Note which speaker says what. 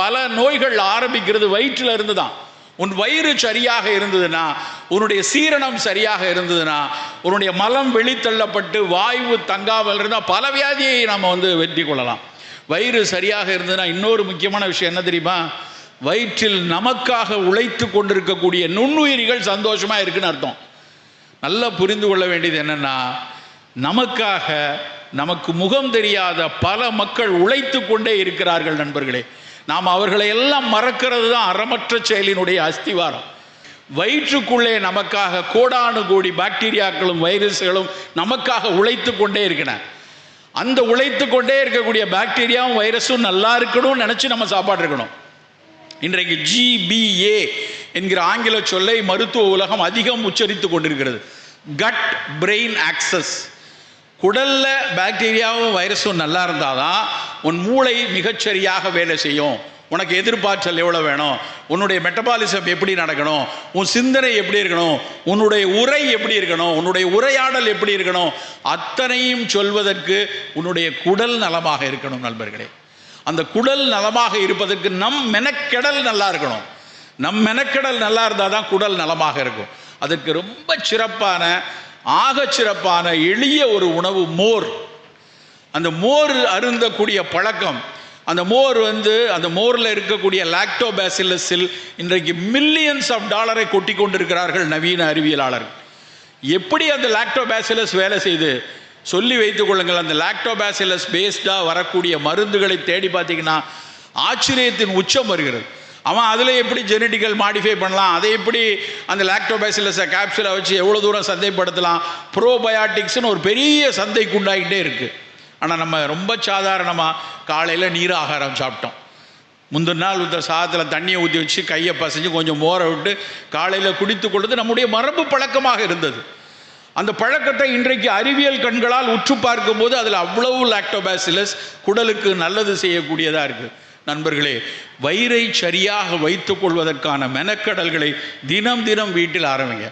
Speaker 1: பல நோய்கள் ஆரம்பிக்கிறது வயிற்றில் இருந்து தான் உன் வயிறு சரியாக இருந்ததுன்னா உன்னுடைய சீரணம் சரியாக இருந்ததுன்னா உன்னுடைய மலம் வெளித்தள்ளப்பட்டு வாய்வு தங்காமல் இருந்தால் பல வியாதியை நாம் வந்து வெற்றி கொள்ளலாம். வயிறு சரியாக இருந்ததுன்னா இன்னொரு முக்கியமான விஷயம் என்ன தெரியுமா? வயிற்றில் நமக்காக உழைத்து கொண்டிருக்கக்கூடிய நுண்ணுயிரிகள் சந்தோஷமா இருக்குன்னு அர்த்தம். நல்லா புரிந்து கொள்ள வேண்டியது என்னன்னா நமக்காக நமக்கு முகம் தெரியாத பல மக்கள் உழைத்து கொண்டே இருக்கிறார்கள் நண்பர்களே. நாம் அவர்களை எல்லாம் மறக்கிறது தான் அறமற்ற செயலினுடைய அஸ்திவாரம். வயிற்றுக்குள்ளே நமக்காக கோடானு கோடி பாக்டீரியாக்களும் வைரஸ்களும் நமக்காக உழைத்து கொண்டே இருக்கின அந்த உழைத்து கொண்டே இருக்கக்கூடிய பாக்டீரியாவும் வைரஸும் நல்லா இருக்கணும்னு நினச்சி நம்ம சாப்பாடு இருக்கணும். இன்றைக்கு ஜிபிஏ என்கிற ஆங்கில சொல்லை மருத்துவ உலகம் அதிகம் உச்சரித்து கொண்டிருக்கிறது. கட் பிரெயின் ஆக்சஸ் குடல்ல பாக்டீரியாவும் வைரஸும் நல்லா இருந்தாதான் உன் மூளை மிகச்சரியாக வேலை செய்யும். உனக்கு எதிர்பார்த்தல் எவ்வளோ வேணும்? உன்னுடைய மெட்டபாலிசம் எப்படி நடக்கணும்? உன் சிந்தனை எப்படி இருக்கணும்? உன்னுடைய உரை எப்படி இருக்கணும்? உன்னுடைய உரையாடல் எப்படி இருக்கணும்? அத்தனையும் சொல்வதற்கு உன்னுடைய குடல் நலமாக இருக்கணும் நண்பர்களே. அந்த குடல் நலமாக இருப்பதற்கு நம் மெனக்கெடல் நல்லா இருக்கணும். நம் மெனக்கெடல் நல்லா இருந்தால் தான் குடல் நலமாக இருக்கும். அதற்கு ரொம்ப சிறப்பான ஆகச் சிறப்பான எளிய ஒரு உணவு மோர். அந்த மோர் அருந்தக்கூடிய பழக்கம் அந்த மோர் வந்து அந்த மோரில் இருக்கக்கூடிய லாக்டோபேசிலஸில் இன்றைக்கு மில்லியன்ஸ் ஆஃப் டாலரை கொட்டி கொண்டிருக்கிறார்கள் நவீன அறிவியலாளர்கள். எப்படி அந்த லாக்டோபேசிலஸ் வேலை செய்து? சொல்லி வைத்துக் கொள்ளுங்கள் அந்த லாக்டோபேசிலஸ் பேஸ்டாக வரக்கூடிய மருந்துகளை தேடி பார்த்தீங்கன்னா ஆச்சரியத்தின் உச்சம் வருகிறது. அவன் அதில் எப்படி ஜெனட்டிக்கல் மாடிஃபை பண்ணலாம்? அதை எப்படி அந்த லாக்டோபேசிலஸை கேப்சூலை வச்சு எவ்வளோ தூரம் சந்தைப்படுத்தலாம்? ப்ரோபயாட்டிக்ஸ்னு ஒரு பெரிய சந்தைக்கு உண்டாகிட்டே இருக்குது ஆனால் நம்ம ரொம்ப சாதாரணமாக காலையில் நீர் ஆகாரம் சாப்பிட்டோம். முந்தின நாள் இந்த சாதத்தில் தண்ணியை ஊற்றி வச்சு கையை பசைஞ்சு கொஞ்சம் மோரை விட்டு காலையில் குடித்து கொள்வது நம்முடைய மரபு பழக்கமாக இருந்தது. அந்த பழக்கத்தை இன்றைக்கு அறிவியல் கண்களால் உற்று பார்க்கும்போது அதில் அவ்வளவு லாக்டோபாசிலஸ் குடலுக்கு நல்லது செய்யக்கூடியதாக இருக்குது நண்பர்களே வயிறை சரியாக வைத்துக் கொள்வதற்கான மெனக்கடல்களை தினம் தினம் வீட்டில் ஆரம்பிங்க.